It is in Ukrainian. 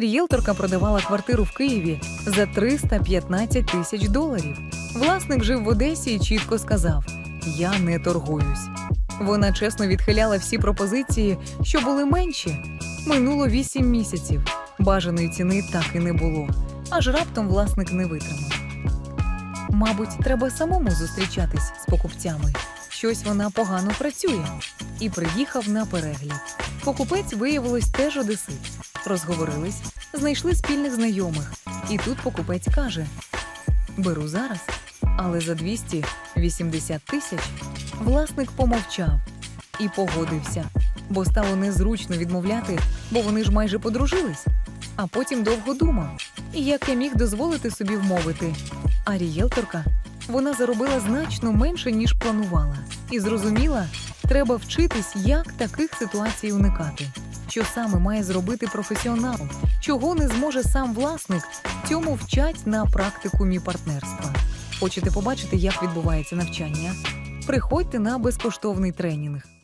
Рієлторка продавала квартиру в Києві за 315 тисяч доларів. Власник жив в Одесі і чітко сказав: Я не торгуюсь. Вона чесно відхиляла всі пропозиції, що були менші. Минуло 8 місяців. Бажаної ціни так і не було, аж раптом власник не витримав. Мабуть, треба самому зустрічатись з покупцями. Щось вона погано працює. І приїхав на перегляд. Покупець виявилось теж одесит. Розговорились, знайшли спільних знайомих. І тут покупець каже: Беру зараз, але за 280 тисяч власник помовчав і погодився, бо стало незручно відмовляти, бо вони ж майже подружились. А потім довго думав, і як я міг дозволити собі вмовити. А рієлторка вона заробила значно менше, ніж планувала, і зрозуміла, треба вчитись, як таких ситуацій уникати. Що саме має зробити професіонал, чого не зможе сам власник, цьому вчать на практикумі партнерства. Хочете побачити, як відбувається навчання? Приходьте на безкоштовний тренінг.